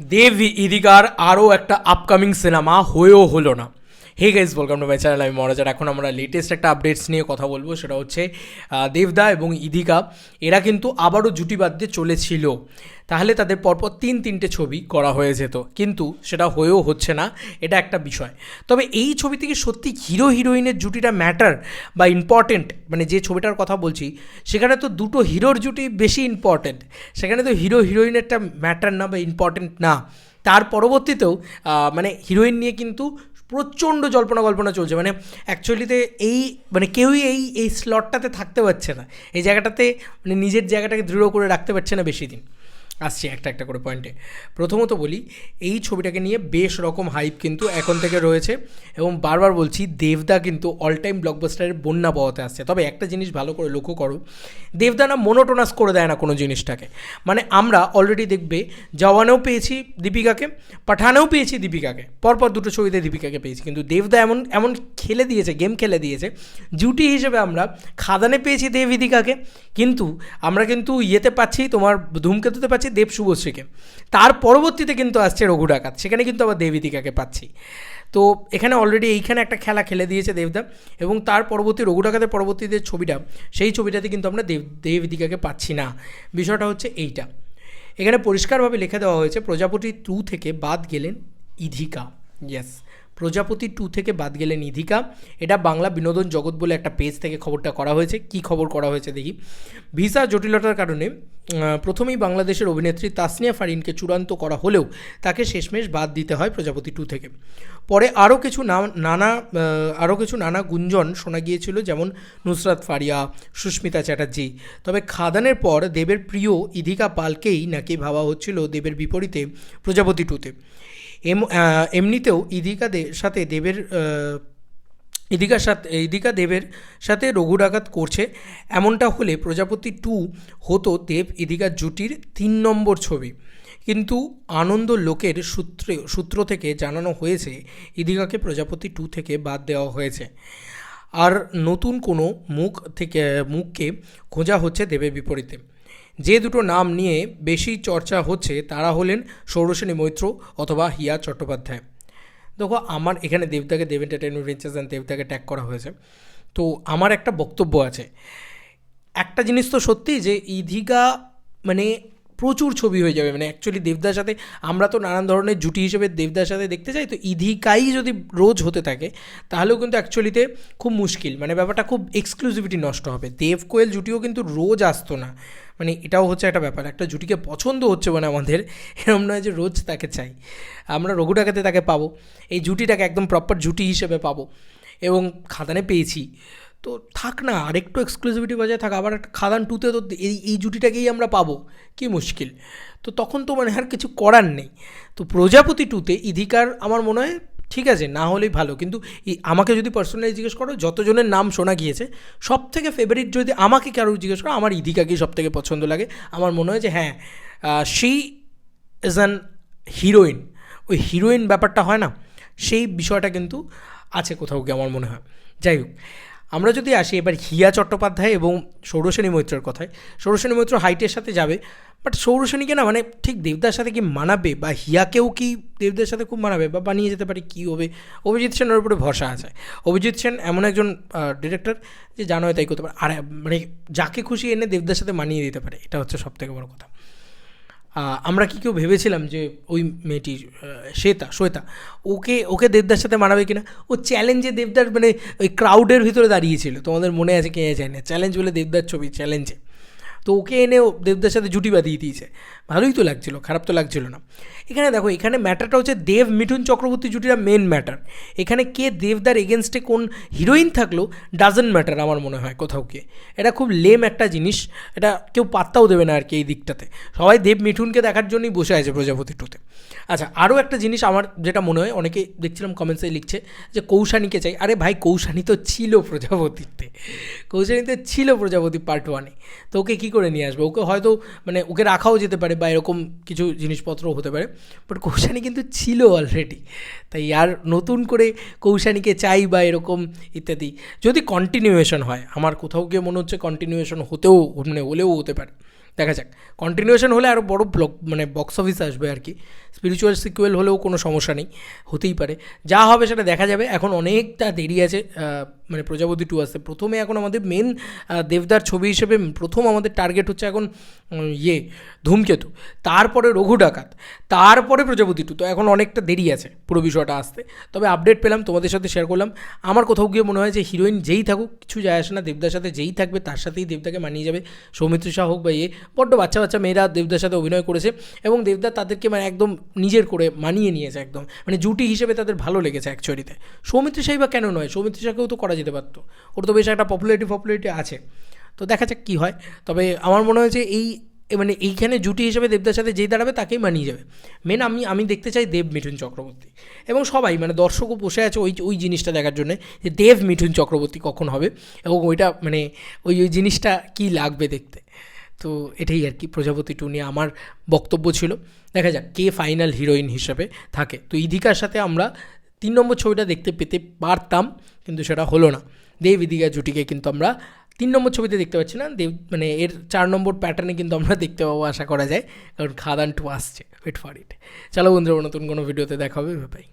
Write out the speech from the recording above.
দেব ইদিকার আরও একটা upcoming cinema হয়েও হলো না। Hey guys welcome to my channel আমি মরাজার এখন আমরা লেটেস্ট একটা আপডেটস নিয়ে কথা বলব। সেটা হচ্ছে দেবদা এবং ইদিকা, এরা কিন্তু আবারও জুটি বাঁধতে চলেছিল। তাহলে তাদের পরপর তিন তিনটে ছবি করা হয়ে যেত। কিন্তু সেটা হয়েও হচ্ছে না, এটা একটা বিষয়। তবে এই ছবি থেকে সত্যি হিরো হিরোইনের জুটিটা ম্যাটার বা ইম্পর্টেন্ট মানে যে ছবিটার কথা বলছি, সেখানে তো দুটো হিরোর জুটি বেশি ইম্পর্টেন্ট সেখানে তো হিরো হিরোইনেরটা ম্যাটার না বা ইম্পর্টেন্ট না। তার পরবর্তীতেও মানে হিরোইন নিয়ে কিন্তু প্রচণ্ড জল্পনা কল্পনা চলছে। মানে অ্যাকচুয়ালিতে এই মানে কেউই এই এই স্লটটাতে থাকতে পারছে না। এই জায়গাটাতে মানে নিজের জায়গাটাকে দৃঢ় করে রাখতে পারছে না বেশি দিন। আসছি একটা একটা করে পয়েন্টে প্রথমত বলি, এই ছবিটাকে নিয়ে বেশ রকম হাইপ কিন্তু এখন থেকে রয়েছে এবং বারবার বলছি, দেবদা কিন্তু অল টাইম ব্লকবাস্টারের বন্যা পাওয়াতে আসছে। তবে একটা জিনিস ভালো করে লক্ষ্য করো, দেবদা না মোনোটোনাস করে দেয় না কোনো জিনিসটাকে। মানে আমরা অলরেডি দেখবে, জওয়ানেও পেয়েছি দীপিকাকে, পাঠানেও পেয়েছি দীপিকাকে, পরপর দুটো ছবিতে দীপিকাকে পেয়েছি। কিন্তু দেবদা এমন এমন খেলে দিয়েছে গেম খেলে দিয়েছে জুটি হিসেবে আমরা খাদানে পেয়েছি দেবিদিকাকে কিন্তু আমরা কিন্তু ইয়েতে পাচ্ছি, তোমার ধূমকেতুতে পাচ্ছি দেব শুভশ্রীকে। তার পরবর্তীতে কিন্তু আসছে রঘু ডাকাত। সেখানে কিন্তু আবার দেবিদিকাকে পাচ্ছি। তো এখানে অলরেডি এইখানে একটা খেলা খেলে দিয়েছে দেবদা এবং তার পরবর্তী রঘু ডাকাতের পরবর্তীতে ছবিটা, সেই ছবিটাতে কিন্তু আমরা দেব দেবিদিকাকে পাচ্ছি না। বিষয়টা হচ্ছে এইটা। এখানে পরিষ্কারভাবে লিখে দেওয়া হয়েছে, প্রজাপতি টু থেকে বাদ গেলেন ইধিকা। ইয়েস প্রজাপতি টু থেকে বাদ গেলেন ইধিকা। এটা বাংলা বিনোদন জগৎ বলে একটা পেজ থেকে খবরটা করা হয়েছে। কি খবর করা হয়েছে দেখি। ভিসা জটিলতার কারণে প্রথমেই বাংলাদেশের অভিনেত্রী তাসনিয়া ফারিনকে চূড়ান্ত করা হলেও তাকে শেষমেশ বাদ দিতে হয় প্রজাপতি টু থেকে। পরে আরও কিছু নানা আরও কিছু নানা গুঞ্জন শোনা গিয়েছিল, যেমন নুসরাত ফারিয়া, সুস্মিতা চ্যাটার্জি। তবে খাদানের পর দেবের প্রিয় ইধিকা পালকেই নাকি ভাবা হচ্ছিল দেবের বিপরীতে প্রজাপতি টুতে এম এমনিতেও ইদিকা দে সাথে দেবের ইদিকার সাথে, ইদিকা দেবের সাথে রঘু ডাকাত করছে। এমনটা হলে প্রজাপতি টু হতো দেব ইদিকার জুটির তিন নম্বর ছবি। কিন্তু আনন্দ লোকের সূত্রে, সূত্র থেকে জানানো হয়েছে, ইদিকাকে প্রজাপতি টু থেকে বাদ দেওয়া হয়েছে। আর নতুন কোনো মুখ থেকে, মুখকে খোঁজা হচ্ছে দেবের বিপরীতে। যে দুটো নাম নিয়ে বেশি চর্চা হচ্ছে তারা হলেন সৌরসেনী মৈত্র অথবা হিয়া চট্টোপাধ্যায়। দেখো, আমার এখানে দেবতাকে দেব এন্টারটেনমেন্ট ভেঞ্চার্স অ্যান্ড দেবতাকে ট্যাগ করা হয়েছে। তো আমার একটা বক্তব্য আছে। একটা জিনিস তো সত্যি যে ইধিকা মানে প্রচুর ছবি হয়ে যাবে। মানে অ্যাকচুয়ালি দেবদার সাথে আমরা তো নানান ধরনের জুটি হিসেবে দেবদার সাথে দেখতে চাই। তো ইধিকাই যদি রোজ হতে থাকে, তাহলেও কিন্তু অ্যাকচুয়ালিতে খুব মুশকিল। মানে ব্যাপারটা খুব এক্সক্লুসিভিটি নষ্ট হবে। দেব কোয়েল জুটিও কিন্তু রোজ আসতো না। মানে এটাও হচ্ছে একটা ব্যাপার। একটা জুটিকে পছন্দ হচ্ছে মানে আমাদের। এরম নয় যে রোজ তাকে চাই। আমরা রঘু ডাকাতে তাকে পাবো। এই জুটিটাকে একদম প্রপার জুটি হিসেবে পাবো। এবং খাদানে পেয়েছি। তো থাক না, আরেকটু এক্সক্লুসিভিটি বজায় থাক, আবার একটা খাদান টুতে তো এই এই জুটিটাকেই আমরা পাবো। কি মুশকিল। তো তখন তো মানে আর কিছু করার নেই। তো প্রজাপতি টুতে ইধিকার আমার মনে হয় ঠিক আছে, না হলেই ভালো। কিন্তু আমাকে যদি পার্সোনালি জিজ্ঞেস করো, যতজনের নাম শোনা গিয়েছে সব থেকে ফেভারিট যদি আমাকে কারও জিজ্ঞেস করো, আমার ইধিকাকেই সব থেকে পছন্দ লাগে। আমার মনে হয় যে হ্যাঁ সেই ইজ অ্যান হিরোইন ওই হিরোইন ব্যাপারটা হয় না, সেই বিষয়টা কিন্তু আছে কোথাও গিয়ে আমার মনে হয়। যাই হোক আমরা যদি আসি এবার হিয়া চট্টোপাধ্যায় এবং সৌরসেনী মৈত্রের কথায় সৌরসেনী মৈত্র হাইটের সাথে যাবে বাট সৌরসেনীকে না মানে ঠিক দেবদার সাথে কি মানাবে বা হিয়াকেও কি দেবদার সাথে খুব মানাবে বা বানিয়ে যেতে পারে, কী হবে? অভিজিৎ সেনের উপরে ভরসা আছে। অভিজিৎ সেন এমন একজন ডিরেক্টর যে জানো তাই করতে পারে। আর মানে যাকে খুশি এনে দেবদার সাথে মানিয়ে দিতে পারে, এটা হচ্ছে সব থেকে বড় কথা। আমরা কি কেউ ভেবেছিলাম যে ওই মেয়েটি শ্বেতা শ্বেতা, ওকে ওকে দেবদার সাথে মানাবে কিনা? ও চ্যালেঞ্জে দেবদার মানে ওই ক্রাউডের ভিতরে দাঁড়িয়েছিল। তোমাদের মনে আছে কে জানি? না চ্যালেঞ্জ বলে দেবদার ছবি চ্যালেঞ্জে তো ওকে এনে দেবদের সাথে জুটি বাঁধিয়ে দিয়েছে। ভালোই তো লাগছিল, খারাপ তো লাগছিল না। এখানে দেখো, এখানে ম্যাটারটা হচ্ছে দেব, মিঠুন চক্রবর্তী জুটিটা মেন ম্যাটার এখানে কে দেবদার এগেনস্টে কোন হিরোইন থাকল ডাজেন্ট ম্যাটার আমার মনে হয় কোথাও কে। এটা খুব লেম একটা জিনিস, এটা কেউ পাত্তাও দেবে না আর কি এই দিকটাতে। সবাই দেব, মিঠুনকে দেখার জন্যই বসে আছে প্রজাপতি টুতে আচ্ছা আরও একটা জিনিস আমার যেটা মনে হয় অনেকে দেখছিলাম কমেন্টসে লিখছে যে কৌশানীকে চাই। আরে ভাই, কৌশানী তো ছিল প্রজাপতিতে। কৌশানীতে ছিল প্রজাপতি পার্ট ওয়ানে তো ওকে কী করে নিয়ে আসবে? ওকে হয়তো মানে ওকে রাখাও যেতে পারে বা এরকম কিছু জিনিসপত্র হতে পারে বাট কৌশানী কিন্তু ছিল অলরেডি তাই আর নতুন করে কৌশানীকে চাই বা এরকম ইত্যাদি। যদি কন্টিনিউয়েশন হয়, আমার কোথাও গিয়ে মনে হচ্ছে কন্টিনিউয়েশন হতেও মানে হলেও হতে পারে। দেখা যাক। কন্টিনিউশন হলে আরও বড় ব্লক মানে বক্স অফিস আসবে আর কি। স্পিরিচুয়াল সিকুয়েল হলেও কোনো সমস্যা নেই, হতেই পারে। যা হবে সেটা দেখা যাবে, এখন অনেকটা দেরি আছে মানে প্রজাপতি টু আসতে। প্রথমে এখন আমাদের মেন দেবদার ছবি হিসেবে, প্রথম আমাদের টার্গেট হচ্ছে এখন ইয়ে ধূমকেতু, তারপরে রঘু ডাকাত, তারপরে প্রজাপতি টু, তো এখন অনেকটা দেরি আছে পুরো বিষয়টা আসতে। তবে আপডেট পেলাম, তোমাদের সাথে শেয়ার করলাম। আমার কোথাও গিয়ে মনে হয় যে হিরোইন যেই থাকুক, কিছু যায় আসে না, দেবদার সাথে যেই থাকবে, তার সাথেই দেবদাকে মানিয়ে যাবে। সৌমিত্র শাহ হোক বা ইয়ে বড্ড বাচ্চা বাচ্চা মেয়েরা দেবদার সাথে অভিনয় করেছে এবং দেবদা তাদেরকে মানে একদম নিজের করে মানিয়ে নিয়েছে একদম। মানে জুটি হিসেবে তাদের ভালো লেগেছে অ্যাকচুয়ালিতে সৌমিত্র শাহী বা কেন নয়? সৌমিত্র শাহকেও তো করা যেতে পারতো। ওর তো বেশ একটা পপুলারিটি পপুলারিটি আছে। তো দেখা যাক কী হয়। তবে আমার মনে হয়েছে এই মানে এইখানে জুটি হিসেবে দেবদার সাথে যেই দাঁড়াবে তাকেই মানিয়ে যাবে। মেন আমি আমি দেখতে চাই দেব মিঠুন চক্রবর্তী। এবং সবাই মানে দর্শকও বসে আছে ওই ওই জিনিসটা দেখার জন্য যে দেব মিঠুন চক্রবর্তী কখন হবে এবং ওইটা মানে ওই ওই জিনিসটা কী লাগবে দেখতে। তো এটাই আর কি প্রজাপতি টু নিয়ে আমার বক্তব্য ছিল। দেখা যাক কে ফাইনাল হিরোইন হিসেবে থাকে। তো ইদিকার সাথে আমরা তিন নম্বর ছবিটা দেখতে পেতে পারতাম, কিন্তু সেটা হলো না। দেব ইদিকা জুটিকে কিন্তু আমরা তিন নম্বর ছবিতে দেখতে পাচ্ছি না? দেব মানে এর চার নম্বর প্যাটার্নে কিন্তু আমরা দেখতে পাবো, আশা করা যায়। কারণ খাদান টু আসছে ওয়েট ফর ইট চলো বন্ধুরা, নতুন কোনো ভিডিওতে দেখা হবে পাই